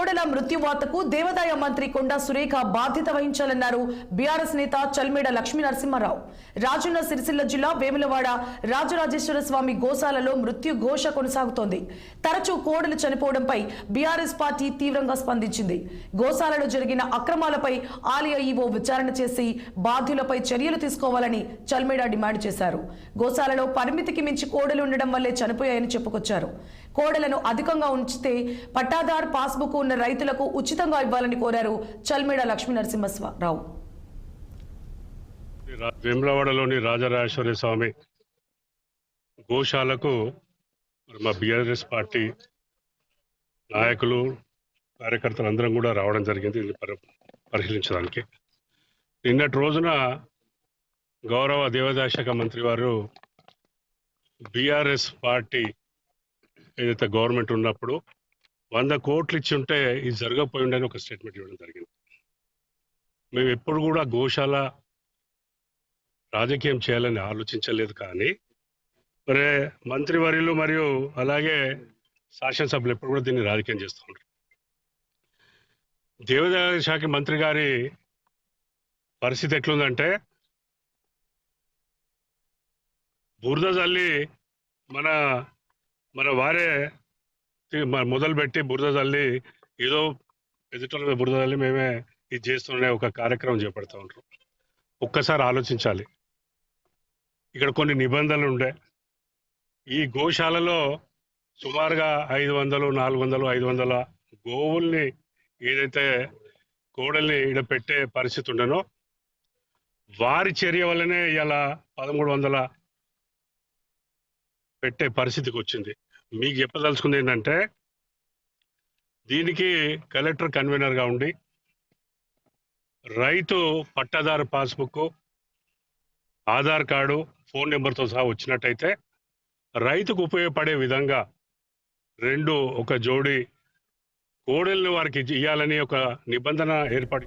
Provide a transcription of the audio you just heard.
por Kodela మృత్యువార్తకు దేవాదాయ మంత్రి కొండా సురేఖ బాధ్యత వహించాలన్నారు బీఆర్ఎస్ నేత చల్మేడ లక్ష్మీ నరసింహారావు. రాజన్న సిరిసిల్ల జిల్లా వేములవాడ రాజరాజేశ్వర స్వామి గోశాలలో మృత్యు ఘోష కొనసాగుతోంది. తరచూ కోడలు చనిపోవడంపై బీఆర్ఎస్ పార్టీ తీవ్రంగా స్పందించింది. గోశాలలో జరిగిన అక్రమాలపై ఆలయ ఈవో విచారణ చేసి బాధ్యులపై చర్యలు తీసుకోవాలని చల్మేడ డిమాండ్ చేశారు. గోశాలలో పరిమితికి మించి కోడలు ఉండడం వల్లే చనిపోయాయని చెప్పుకొచ్చారు. కోడలను అధికంగా ఉంచితే పట్టాదార్ పాస్బుక్ ఉన్న రైతులకు ఉచితంగా ఇవ్వాలని కోరారు చల్మేడ లక్ష్మీ నరసింహరావు రా- వేములవాడలోని రాజరాజేశ్వరి స్వామి గోశాలకు మా బీఆర్ఎస్ పార్టీ నాయకులు కార్యకర్తలు అందరం కూడా రావడం జరిగింది. దీన్ని పరి- పరిశీలించడానికి. నిన్నటి రోజున గౌరవ దేవాదాయ శాఖ మంత్రి వారు బీఆర్ఎస్ పార్టీ ఏదైతే గవర్నమెంట్ ఉన్నప్పుడు వంద కోట్లు ఇచ్చి ఉంటే ఇది జరగకపోయి ఉండని ఒక స్టేట్మెంట్ ఇవ్వడం జరిగింది. మేము ఎప్పుడు కూడా గోశాల రాజకీయం చేయాలని ఆలోచించలేదు కానీ మరి మంత్రివర్యులు మరియు అలాగే శాసనసభ్యులు ఎప్పుడు కూడా దీన్ని రాజకీయం చేస్తూ ఉంటారు దేవాదాయ శాఖ మంత్రి గారి పరిస్థితి ఎట్లుందంటే బురద జల్లి మన మన వారే మొదలుపెట్టి బురద తల్లి ఏదో ఎదుటి మీద బురద తల్లి మేమే ఇది చేస్తున్న ఒక కార్యక్రమం చేపడతా ఉంటారు ఒక్కసారి ఆలోచించాలి. ఇక్కడ కొన్ని నిబంధనలు ఉండే. ఈ గోశాలలో సుమారుగా ఐదు వందలు నాలుగు వందలు ఐదు వందల గోవుల్ని ఏదైతే కోడల్ని ఇక్కడ పెట్టే పరిస్థితి ఉండనో వారి చర్య వల్లనే ఇలా పదమూడు వందల పెట్టే పరిస్థితికి వచ్చింది. మీకు చెప్పదలుచుకుంది ఏంటంటే దీనికి కలెక్టర్ కన్వీనర్గా ఉండి రైతు పట్టాదారు పాస్బుక్ ఆధార్ కార్డు ఫోన్ నెంబర్తో సహా వచ్చినట్టయితే రైతుకు ఉపయోగపడే విధంగా రెండు ఒక జోడి కోడెల్ని వారికి ఇవ్వాలని ఒక నిబంధన ఏర్పడి